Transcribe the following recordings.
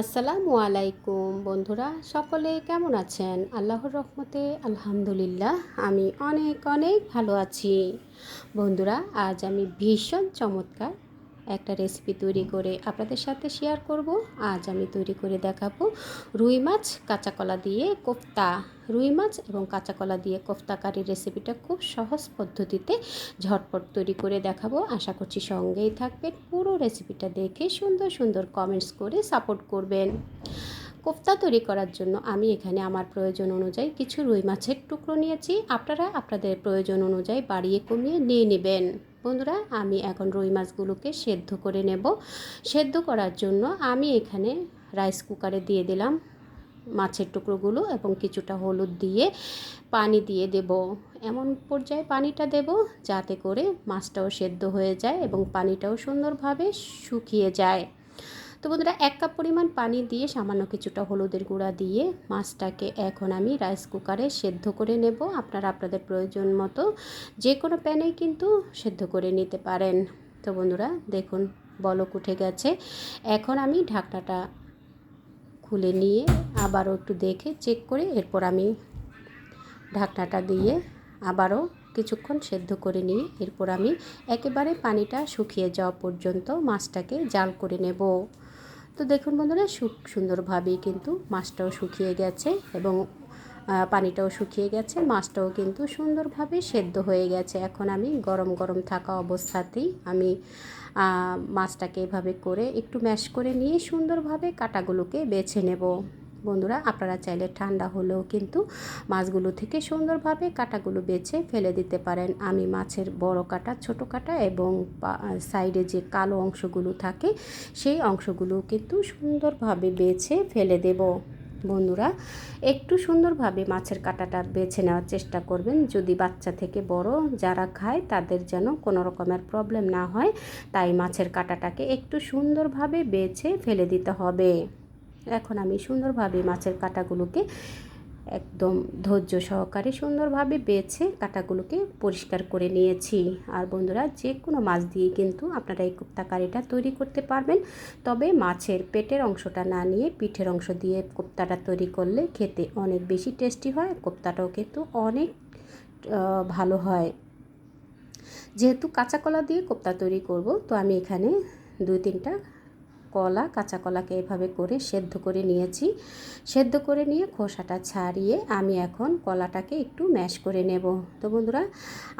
আসসালামু আলাইকুম বন্ধুরা, সকলে কেমন আছেন? আল্লাহর রহমতে আলহামদুলিল্লাহ, আমি অনেক অনেক ভালো আছি। বন্ধুরা, আজ আমি ভীষণ চমৎকার একটা রেসিপি তৈরি করে আপনাদের সাথে শেয়ার করব। আজ আমি তৈরি করে দেখাবো রুই মাছ, কাঁচা কলা দিয়ে কোফতা। রুই মাছ এবং কাঁচা কলা দিয়ে কোফতা কারির রেসিপিটা খুব সহজ পদ্ধতিতে ঝটপট তৈরি করে দেখাবো। আশা করছি সঙ্গেই থাকবেন। পুরো রেসিপিটা দেখে সুন্দর সুন্দর কমেন্টস করে সাপোর্ট করবেন। কোফতা তৈরি করার জন্য আমি এখানে আমার প্রয়োজন অনুযায়ী কিছু রুই মাছের টুকরো নিয়েছি। আপনারা আপনাদের প্রয়োজন অনুযায়ী বাড়িয়ে কমিয়ে নিয়ে নেবেন। বন্ধুরা, আমি এখন রুই মাছগুলোকে সেদ্ধ করে নেব। সেদ্ধ করার জন্য আমি এখানে রাইস কুকারে দিয়ে দিলাম মাছের টুকরোগুলো এবং কিছুটা হলুদ দিয়ে পানি দিয়ে দেব। এমন পর্যায়ে পানিটা দেব যাতে করে মাছটাও সেদ্ধ হয়ে যায় এবং পানিটাও সুন্দরভাবে শুকিয়ে যায়। তো বন্ধুরা, এক কাপ পরিমাণ পানি দিয়ে সামান্য কিছুটা হলুদের গুঁড়া দিয়ে মাছটাকে এখন আমি রাইস কুকারে সেদ্ধ করে নেব। আপনারা আপনাদের প্রয়োজন মতো যে কোনো প্যানেই কিন্তু সেদ্ধ করে নিতে পারেন। তো বন্ধুরা, দেখুন, বলক উঠে গেছে। এখন আমি ঢাকনাটা খুলে নিয়ে আবারও একটু দেখে চেক করে এরপর আমি ঢাকনাটা দিয়ে আবারও কিছুক্ষণ সেদ্ধ করে নিয়ে এরপর আমি একেবারে পানিটা শুকিয়ে যাওয়া পর্যন্ত মাছটাকে জাল করে নেব। তো দেখুন বন্ধুরা সুন্দরভাবেই কিন্তু মাছটাও শুকিয়ে গেছে এবং পানিটাও শুকিয়ে গেছে। মাছটাও কিন্তু সুন্দরভাবে সেদ্ধ হয়ে গেছে। এখন আমি গরম গরম থাকা অবস্থাতেই আমি মাছটাকে এভাবে করে একটু ম্যাশ করে নিয়ে সুন্দরভাবে কাটাগুলোকে বেছে নেব। বন্ধুরা, আপনারা চাইলে ঠান্ডা হলেও কিন্তু মাছগুলো থেকে সুন্দরভাবে কাটাগুলো বেছে ফেলে দিতে পারেন। আমি মাছের বড় কাটা, ছোট কাটা এবং সাইডে যে কালো অংশগুলো থাকে, সেই অংশগুলো কিন্তু সুন্দরভাবে বেছে ফেলে দেব। বন্ধুরা, একটু সুন্দরভাবে মাছের কাটাটা বেছে নেওয়ার চেষ্টা করবেন। যদি বাচ্চা থেকে বড় যারা খায়, তাদের যেন কোনো রকমের প্রবলেম না হয়, তাই মাছের কাটাটাকে একটু সুন্দরভাবে বেছে ফেলে দিতে হবে। এখন আমি সুন্দরভাবে মাছের কাটাগুলোকে একদম ধৈর্য সহকারে সুন্দরভাবে বেছে কাটাগুলোকে পরিষ্কার করে নিয়েছি। আর বন্ধুরা যে কোনো মাছ দিয়ে কিন্তু আপনারা এই কোপ্তা কারিটা তৈরি করতে পারবেন। তবে মাছের পেটের অংশটা না নিয়ে পিঠের অংশ দিয়ে কোপ্তাটা তৈরি করলে খেতে অনেক বেশি টেস্টি হয় কোপ্তাটাও কিন্তু অনেক ভালো হয়। যেহেতু কাঁচা কলা দিয়ে কোপ্তা তৈরি করব, তো আমি এখানে দুই তিনটা কলা, কাঁচা কলাকে এভাবে করে সেদ্ধ করে নিয়েছি। সেদ্ধ করে নিয়ে খোসাটা ছাড়িয়ে আমি এখন কলাটাকে একটু ম্যাশ করে নেব। তো বন্ধুরা,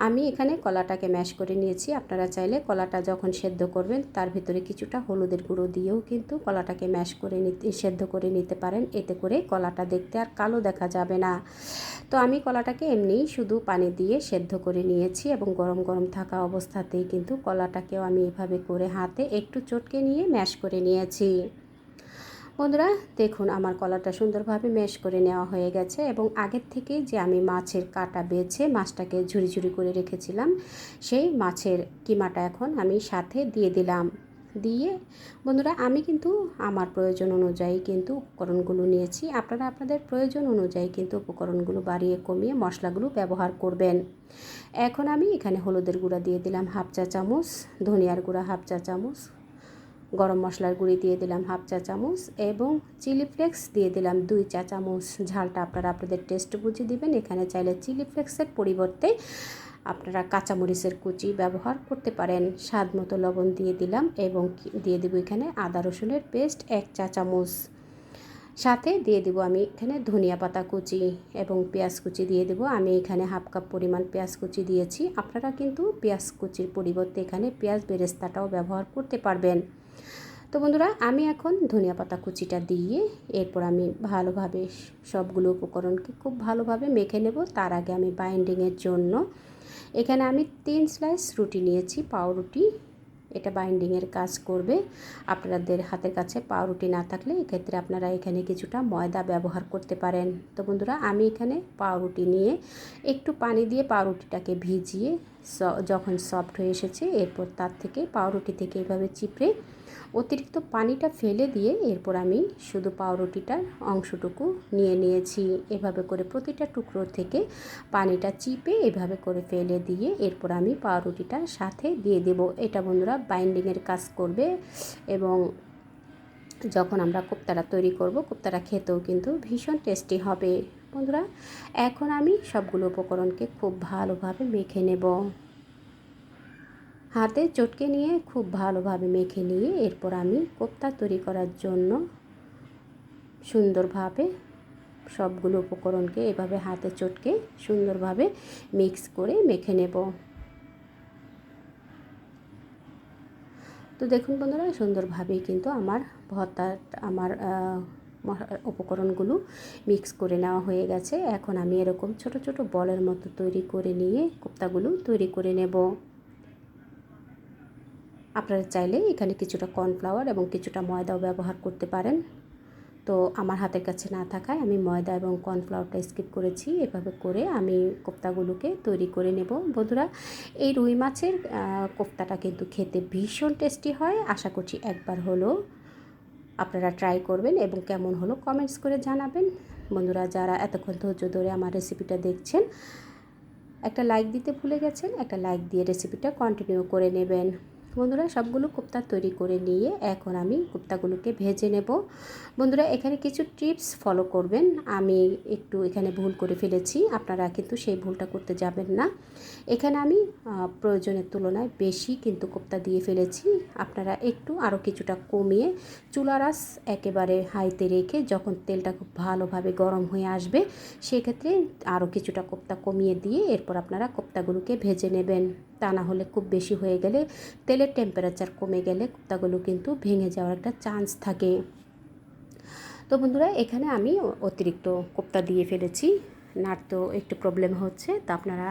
আমি এখানে কলাটাকে ম্যাশ করে নিয়েছি। আপনারা চাইলে কলাটা যখন সেদ্ধ করবেন, তার ভিতরে কিছুটা হলুদের গুঁড়ো দিয়েও কিন্তু কলাটাকে ম্যাশ করে নিতে, সেদ্ধ করে নিতে পারেন। এতে করে কলাটা দেখতে আর কালো দেখা যাবে না। তো আমি কলাটাকে এমনিই শুধু পানি দিয়ে সেদ্ধ করে নিয়েছি এবং গরম গরম থাকা অবস্থাতেই কিন্তু কলাটাকেও আমি এভাবে করে হাতে একটু চটকে নিয়ে ম্যাশ করে নিয়েছি। বন্ধুরা, দেখুন আমার কলাটা সুন্দরভাবে মেশ করে নেওয়া হয়ে গেছে এবং আগের থেকে যে আমি মাছের কাটা বেছে মাছটাকে ঝুড়ি ঝুড়ি করে রেখেছিলাম, সেই মাছের কিমাটা এখন আমি সাথে দিয়ে দিলাম। দিয়ে, বন্ধুরা, আমি কিন্তু আমার প্রয়োজন অনুযায়ী কিন্তু উপকরণগুলো নিয়েছি। আপনারা আপনাদের প্রয়োজন অনুযায়ী কিন্তু উপকরণগুলো বাড়িয়ে কমিয়ে মশলাগুলো ব্যবহার করবেন। এখন আমি এখানে হলুদের গুঁড়া দিয়ে দিলাম হাফ চা চামচ, ধনিয়ার গুঁড়া হাফ চা চামচ গরম মশলার গুঁড়ি দিয়ে দিলাম হাফ চা চামচ এবং চিলি ফ্লেক্স দিয়ে দিলাম দুই চা চামচ। ঝালটা আপনারা আপনাদের টেস্ট বুঝে দিবেন। এখানে চাইলে চিলি ফ্লেক্সের পরিবর্তে আপনারা কাঁচামরিচের কুচি ব্যবহার করতে পারেন। স্বাদ মতো লবণ দিয়ে দিলাম এবং দিয়ে দেবো এখানে আদা রসুনের পেস্ট এক চা চামচ। সাথে দিয়ে দেবো আমি এখানে ধনিয়া পাতা কুচি এবং পেঁয়াজ কুচি দিয়ে দেবো। আমি এখানে হাফ কাপ পরিমাণ পেঁয়াজ কুচি দিয়েছি। আপনারা কিন্তু পেঁয়াজ কুচির পরিবর্তে এখানে পেঁয়াজ বেরেস্তাটাও ব্যবহার করতে পারবেন। তো বন্ধুরা, আমি এখন ধনিয়া পাতা কুচিটা দিয়ে এরপর আমি ভালোভাবে সবগুলো উপকরণকে খুব ভালোভাবে মেখে নেব। তার আগে আমি বাইন্ডিংয়ের জন্য এখানে আমি তিন স্লাইস রুটি নিয়েছি, পাউরুটি। এটা বাইন্ডিংয়ের কাজ করবে। আপনাদের হাতের কাছে পাউরুটি না থাকলে এক্ষেত্রে আপনারা এখানে কিছুটা ময়দা ব্যবহার করতে পারেন। তো বন্ধুরা, আমি এখানে পাউরুটি নিয়ে একটু পানি দিয়ে পাউরুটিটাকে ভিজিয়ে যখন সফট হয়ে এসেছে, এরপর তার থেকে পাউরুটি থেকে এভাবে চিপড়ে অতিরিক্ত পানিটা ফেলে দিয়ে এরপর আমি শুধু পাউরুটিটার অংশটুকু নিয়ে নিয়েছি। এভাবে করে প্রতিটা টুকরো থেকে পানিটা চিপে এভাবে করে ফেলে দিয়ে এরপর আমি পাউরুটিটার সাথে দিয়ে দেব। এটা বন্ধুরা বাইন্ডিংয়ের কাজ করবে এবং যখন আমরা কোপ্তাটা তৈরি করব কোপ্তাটা খেতেও কিন্তু ভীষণ টেস্টি হবে। বন্ধুরা, এখন আমি সবগুলো উপকরণকে খুব ভালোভাবে মেখে নেব। হাতে চটকে নিয়ে খুব ভালোভাবে মেখে নিয়ে এরপর আমি কোপ্তা তৈরি করার জন্য সুন্দরভাবে সবগুলো উপকরণকে এভাবে হাতে চটকে সুন্দরভাবে মিক্স করে মেখে নেব। তো দেখুন বন্ধুরা সুন্দরভাবেই কিন্তু আমার ভর্তা, আমার উপকরণগুলো মিক্স করে নেওয়া হয়ে গেছে। এখন আমি এরকম ছোট ছোট বলের মতো তৈরি করে নিয়ে কোপ্তাগুলো তৈরি করে নেব। আপনারা চাইলে এখানে কিছুটা কর্নফ্লাওয়ার এবং কিছুটা ময়দাও ব্যবহার করতে পারেন। তো আমার হাতের কাছে না থাকায় আমি ময়দা এবং কর্নফ্লাওয়ারটা স্কিপ করেছি। এভাবে করে আমি কোপ্তাগুলোকে তৈরি করে নেব। বন্ধুরা, এই রুই মাছের কোপ্তাটা কিন্তু খেতে ভীষণ টেস্টি হয়। আশা করছি একবার হলো আপনারা ট্রাই করবেন এবং কেমন হলো কমেন্টস করে জানাবেন। বন্ধুরা, যারা এতক্ষণ ধৈর্য ধরে আমার রেসিপিটা দেখছেন, একটা লাইক দিতে ভুলে গেছেন, একটা লাইক দিয়ে রেসিপিটা কন্টিনিউ করে নেবেন। বন্ধুরা, সবগুলো কোপ্তা তৈরি করে নিয়ে এখন আমি কোপ্তাগুলোকে ভেজে নেব। বন্ধুরা, এখানে কিছু টিপস ফলো করবেন। আমি একটু এখানে ভুল করে ফেলেছি, আপনারা কিন্তু সেই ভুলটা করতে যাবেন না। এখানে আমি প্রয়োজনের তুলনায় বেশি কিন্তু কোপ্তা দিয়ে ফেলেছি। আপনারা একটু আরও কিছুটা কমিয়ে চুলারাস একেবারে হাইতে রেখে যখন তেলটা খুব ভালোভাবে গরম হয়ে আসবে, সেক্ষেত্রে আরও কিছুটা কোপ্তা কমিয়ে দিয়ে এরপর আপনারা কোপ্তাগুলোকে ভেজে নেবেন। তা না হলে খুব বেশি হয়ে গেলে তেলের টেম্পারেচার কমে গেলে কুর্তাগুলো কিন্তু ভেঙে যাওয়ার একটা চান্স থাকে। তো বন্ধুরা, এখানে আমি অতিরিক্ত কোপ্তা দিয়ে ফেলেছি। নাড়তেও একটু প্রবলেম হচ্ছে, তো আপনারা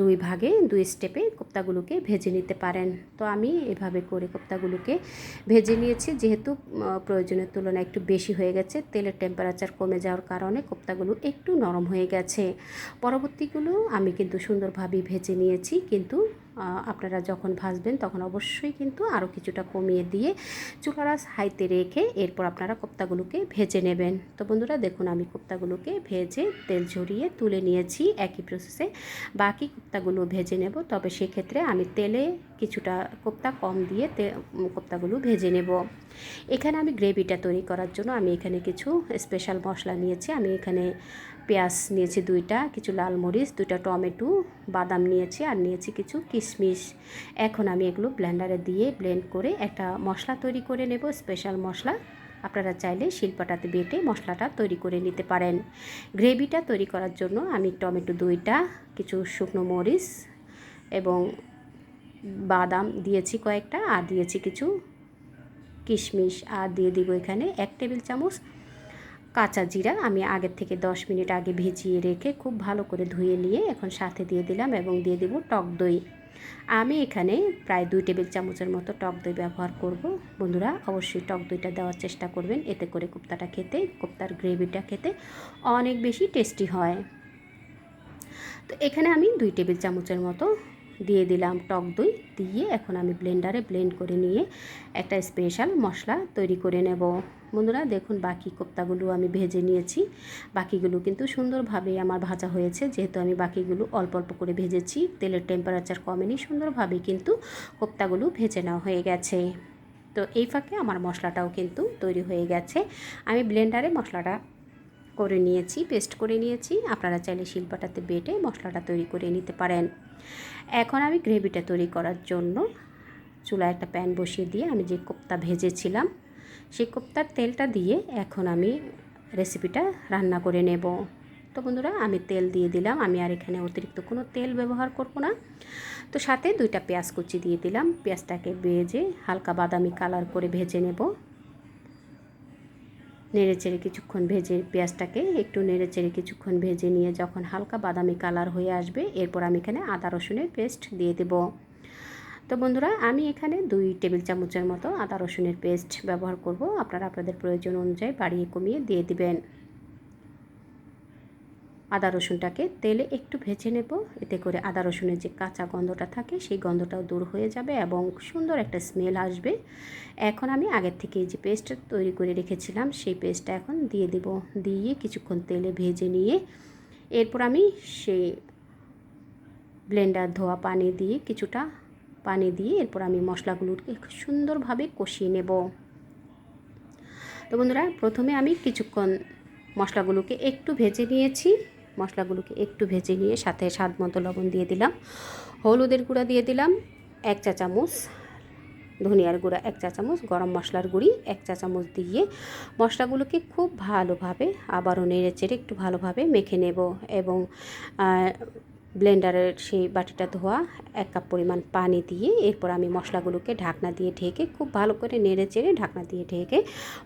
দুই ভাগে, দুই স্টেপে কোপ্তাগুলোকে ভেজে নিতে পারেন। তো আমি এভাবে করে কোপ্তাগুলোকে ভেজে নিয়েছি, যেহেতু প্রয়োজনের তুলনায় একটু বেশি হয়ে গেছে, তেলের টেম্পারেচার কমে যাওয়ার কারণে কোপ্তাগুলো একটু নরম হয়ে গেছে। পরবর্তীগুলো আমি কিন্তু সুন্দরভাবে ভেজে নিয়েছি, কিন্তু আপনারা যখন ভাজবেন তখন অবশ্যই কিন্তু আরও কিছুটা কমিয়ে দিয়ে চুলারাস হাইতে রেখে এরপর আপনারা কোপ্তাগুলোকে ভেজে নেবেন। তো বন্ধুরা, দেখুন আমি কোপ্তাগুলোকে ভেজে তেল ঝরিয়ে তুলে নিয়েছি একই প্রসেসে বাকি কোপ্তাগুলো ভেজে নেব, তবে সেক্ষেত্রে আমি তেলে কিছুটা কোপ্তা কম দিয়ে কোপ্তাগুলো ভেজে নেব। এখানে আমি গ্রেভিটা তৈরি করার জন্য আমি এখানে কিছু স্পেশাল মশলা নিয়েছি। আমি এখানে পেঁয়াজ নিয়েছি দুইটা, কিছু লাল মরিচ, দুইটা টমেটো, বাদাম নিয়েছি আর নিয়েছি কিছু কিশমিশ। এখন আমি এগুলো ব্লেন্ডারে দিয়ে ব্লেন্ড করে একটা মশলা তৈরি করে নেব, স্পেশাল মশলা। আপনারা চাইলে শিল্পাটাতে বেটে মশলাটা তৈরি করে নিতে পারেন। গ্রেভিটা তৈরি করার জন্য আমি টমেটো দুইটা, কিছু শুকনো মরিচ এবং বাদাম দিয়েছি কয়েকটা, আর দিয়েছি কিছু কিশমিশ। আর দিয়ে দিব এখানে এক টেবিল চামচ কাঁচা জিরা আমি আগের থেকে 10 মিনিট আগে ভিজিয়ে রেখে খুব ভালো করে ধুয়ে নিয়ে এখন সাথে দিয়ে দিলাম এবং দিয়ে দেব টক দই। আমি এখানে প্রায় দুই টেবিল চামচের মতো টক দই ব্যবহার করব। বন্ধুরা, অবশ্যই টক দইটা দেওয়ার চেষ্টা করবেন। এতে করে কোপ্তাটা খেতে, কোপ্তার গ্রেভিটা খেতে অনেক বেশি টেস্টি হয়। তো এখানে আমি দুই টেবিল চামচের মতো দিয়ে দিলাম টক দই। দিয়ে এখন আমি ব্লেন্ডারে ব্লেন্ড করে নিয়ে একটা স্পেশাল মশলা তৈরি করে নেব। বন্ধুরা, দেখুন বাকি কোপ্তাগুলো আমি ভেজে নিয়েছি। বাকিগুলো কিন্তু সুন্দরভাবে আমার ভাজা হয়েছে, যেহেতু আমি বাকিগুলো অল্প অল্প করে ভেজেছি, তেলের টেম্পারেচার কমেনি, সুন্দরভাবে কিন্তু কোপ্তাগুলো ভেজে নেওয়া হয়ে গেছে। তো এই ফাঁকে আমার মশলাটাও কিন্তু তৈরি হয়ে গেছে। আমি ব্লেন্ডারে মশলাটা করে নিয়েছি পেস্ট করে নিয়েছি। আপনারা চাইলে শিল্পাটাতে বেটে মশলাটা তৈরি করে নিতে পারেন। এখন আমি গ্রেভিটা তৈরি করার জন্য চুলায় একটা প্যান বসিয়ে দিয়ে আমি যে কোপ্তা ভেজেছিলাম সেই কোপ্তার তেলটা দিয়ে এখন আমি রেসিপিটা রান্না করে নেব। তো বন্ধুরা, আমি তেল দিয়ে দিলাম। আমি আর এখানে অতিরিক্ত কোনো তেল ব্যবহার করব না। তো সাথে দুইটা পেঁয়াজ কুচি দিয়ে দিলাম। পেঁয়াজটাকে ভেজে হালকা বাদামি কালার করে ভেজে নেব। নেড়ে চেড়ে কিছুক্ষণ ভেজে পেঁয়াজটাকে একটু নেড়ে চেড়ে কিছুক্ষণ ভেজে নিয়ে যখন হালকা বাদামি কালার হয়ে আসবে, এরপর আমি এখানে আদা রসুনের পেস্ট দিয়ে দেব। তো বন্ধুরা, আমি এখানে দুই টেবিল চামচের মতো আদা রসুনের পেস্ট ব্যবহার করব। আপনারা আপনাদের প্রয়োজন অনুযায়ী বাড়িয়ে কমিয়ে দিয়ে দিবেন। আদা রসুনটাকে তেলে একটু ভেজে নেব। এতে করে আদা রসুনের যে কাঁচা গন্ধটা থাকে, সেই গন্ধটাও দূর হয়ে যাবে এবং সুন্দর একটা স্মেল আসবে। এখন আমি আগের থেকে যে পেস্ট তৈরি করে রেখেছিলাম, সেই পেস্টটা এখন দিয়ে দেব। দিয়ে কিছুক্ষণ তেলে ভেজে নিয়ে এরপর আমি সেই ব্লেন্ডার ধোয়া পানি দিয়ে কিছুটা পানি দিয়ে এরপর আমি মশলাগুলোকে সুন্দরভাবে কষিয়ে নেব। তো বন্ধুরা, প্রথমে আমি কিছুক্ষণ মশলাগুলোকে একটু ভেজে নিয়েছি। মশলাগুলোকে একটু ভেজে নিয়ে সাথে স্বাদ মতো লবণ দিয়ে দিলাম। হলুদের গুঁড়া দিয়ে দিলাম, এক চা চামচ। ধনিয়ার গুঁড়া, এক চা চামচ। গরম মশলার গুঁড়ি, এক চা চামচ দিয়ে মশলাগুলোকে খুব ভালোভাবে আবারও নেড়ে চেড়ে একটু ভালোভাবে মেখে নেব এবং ব্লেন্ডারের সেই বাটিটা ধোয়া, এক কাপ পরিমাণ পানি দিয়ে এরপর আমি মশলাগুলোকে ঢাকনা দিয়ে ঢেকে খুব ভালো করে নেড়ে চেড়ে ঢাকনা দিয়ে ঢেকে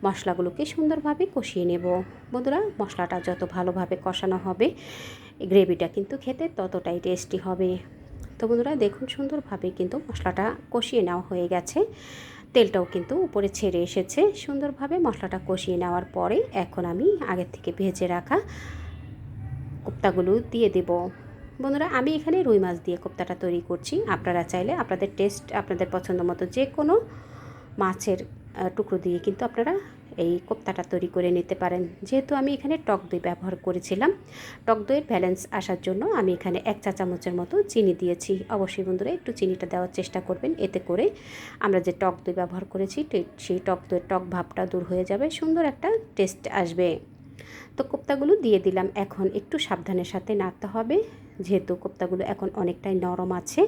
মশলাগুলোকে সুন্দরভাবে কষিয়ে নেব। বন্ধুরা, মশলাটা যত ভালোভাবে কষানো হবে, গ্রেভিটা কিন্তু খেতে ততটাই টেস্টি হবে। তো বন্ধুরা, দেখুন সুন্দরভাবে কিন্তু মশলাটা কষিয়ে নেওয়া হয়ে গেছে। তেলটাও কিন্তু উপরে ছেড়ে এসেছে। সুন্দরভাবে মশলাটা কষিয়ে নেওয়ার পরে এখন আমি আগের থেকে ভেজে রাখা কোপ্তাগুলো দিয়ে দেব। বন্ধুরা, আমি এখানে রুই মাছ দিয়ে কোপ্তাটা তৈরি করছি। আপনারা চাইলে আপনাদের টেস্ট আপনাদের পছন্দ মতো যে কোনো মাছের টুকরো দিয়ে কিন্তু আপনারা এই কোপ্তাটা তৈরি করে নিতে পারেন। যেহেতু আমি এখানে টক দই ব্যবহার করেছিলাম, টক দইয়ের ব্যালেন্স আসার জন্য আমি এখানে এক চা চামচের মতো চিনি দিয়েছি। অবশ্যই বন্ধুরা, একটু চিনিটা দেওয়ার চেষ্টা করবেন, এতে করে আমরা যে টক দই ব্যবহার করেছি সেই টক দইয়ের টক ভাবটা দূর হয়ে যাবে, সুন্দর একটা টেস্ট আসবে। তো কোপ্তাগুলো দিয়ে দিলাম, এখন একটু সাবধানের সাথে নাড়তে হবে। যেহেতু কোপ্তাগুলো এখন অনেকটাই নরম আছে,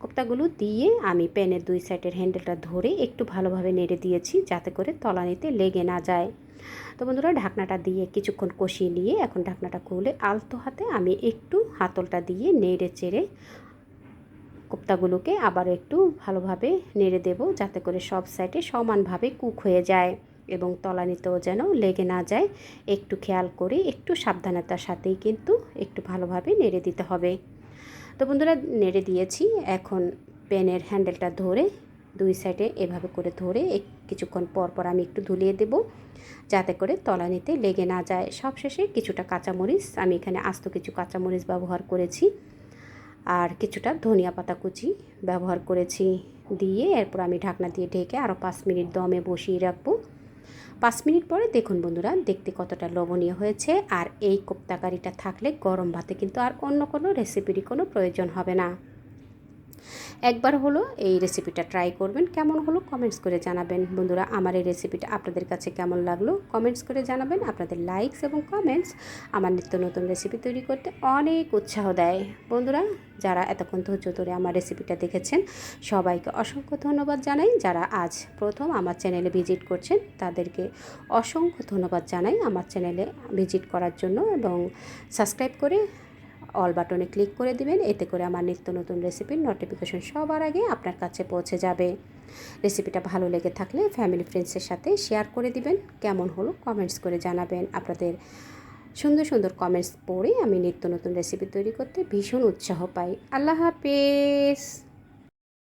কোপ্তাগুলো দিয়ে আমি প্যানের দুই সাইডের হ্যান্ডেলটা ধরে একটু ভালোভাবে নেড়ে দিয়েছি যাতে করে তলানিতে লেগে না যায়। তো বন্ধুরা, ঢাকনাটা দিয়ে কিছুক্ষণ কষিয়ে নিয়ে এখন ঢাকনাটা খুলে আলতো হাতে আমি একটু হাতলটা দিয়ে নেড়ে চেড়ে কোপ্তাগুলোকে আবার একটু ভালোভাবে নেড়ে দেব যাতে করে সব সাইডে সমানভাবে কুক হয়ে যায়। এবং তলানিতেও যেন লেগে না যায়, একটু খেয়াল করে একটু সাবধানতার সাথেই কিন্তু একটু ভালোভাবে নেড়ে দিতে হবে। তো বন্ধুরা, নেড়ে দিয়েছি। এখন পেনের হ্যান্ডেলটা ধরে দুই সাইডে এভাবে করে ধরে কিছুক্ষণ পর পর আমি একটু ধুলিয়ে দেব, যাতে করে তলানিতে লেগে না যায়। সবশেষে কিছুটা কাঁচামরিচ, আমি এখানে আস্ত কিছু কাঁচামরিচ ব্যবহার করেছি আর কিছুটা ধনিয়া পাতা কুচি ব্যবহার করেছি। দিয়ে এরপর আমি ঢাকনা দিয়ে ঢেকে আরও পাঁচ মিনিট দমে বসিয়ে রাখব। পাঁচ মিনিট পরে দেখুন বন্ধুরা, দেখতে কতটা লবণীয় হয়েছে। আর এই কোপ্তাকারিটা থাকলে গরম ভাতে কিন্তু আর অন্য কোনো রেসিপিরই কোনো প্রয়োজন হবে না। একবার হলো এই রেসিপিটা ট্রাই করবেন। কেমন হলো কমেন্টস করে জানাবেন। বন্ধুরা, আমার এই রেসিপিটা আপনাদের কাছে কেমন লাগল কমেন্টস করে জানাবেন। আপনাদের লাইকস এবং কমেন্টস আমার নিত্য নতুন রেসিপি তৈরি করতে অনেক উৎসাহ দেয়। বন্ধুরা, যারা এতক্ষণ ধৈর্য ধরে আমার রেসিপিটা দেখেছেন, সবাইকে অসংখ্য ধন্যবাদ জানাই। যারা আজ প্রথম আমার চ্যানেলে ভিজিট করছেন, তাদেরকে অসংখ্য ধন্যবাদ জানাই আমার চ্যানেলে ভিজিট করার জন্য এবং সাবস্ক্রাইব করে অল বাটনে ক্লিক করে দিবেন। এতে করে আমার নিত্য নতুন রেসিপির নোটিফিকেশন সবার আগে আপনার কাছে পৌঁছে যাবে। রেসিপিটা ভালো লেগে থাকলে ফ্যামিলি ফ্রেন্ডসের সাথে শেয়ার করে দিবেন। কেমন হলো কমেন্টস করে জানাবেন। আপনাদের সুন্দর সুন্দর কমেন্টস পড়ে আমি নিত্য নতুন রেসিপি তৈরি করতে ভীষণ উৎসাহ পাই। আল্লাহ হাফেজ!